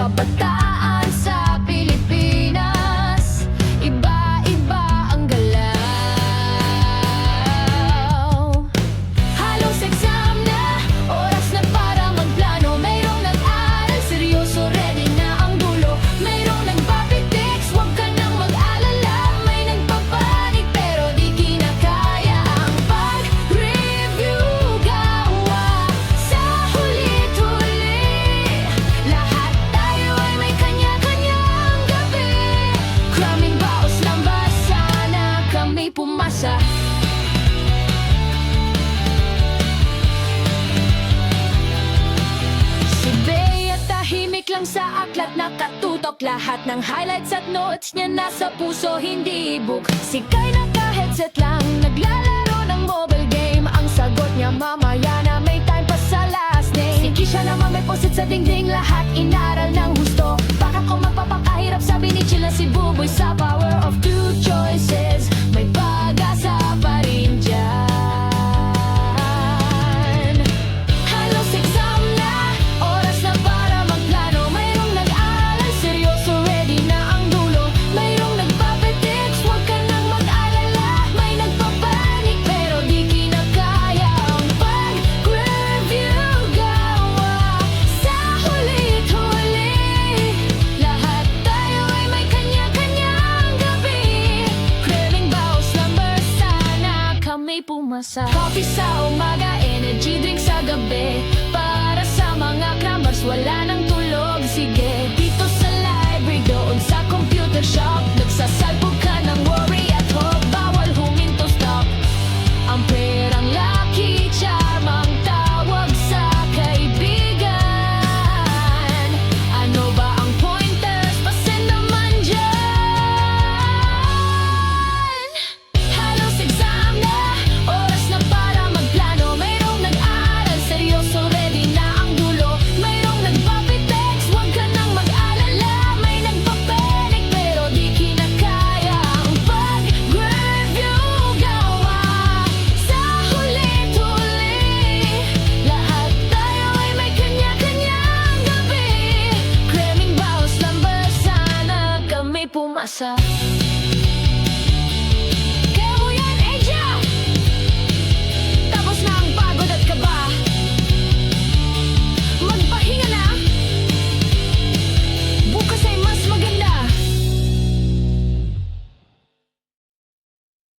kabataan ako'y pumasa Si Bea tahimik lang sa aklat Nakatutok lahat ng highlights at notes niya Nasa puso, hindi ebook Si Kay naka-headset lang Naglalaro ng mobile game. Ang sagot niya mamaya na may time pa sa last name. Si Kisha naman may posit sa dingding Lahat inaral ng gusto Bakit kung magpapakahirap Sabi ni Chila si Buboy Sa power of two choices. Kami pumasa. Coffee sa umaga, energy drink sa gabi. Para sa mga crammers, wala nang pumasa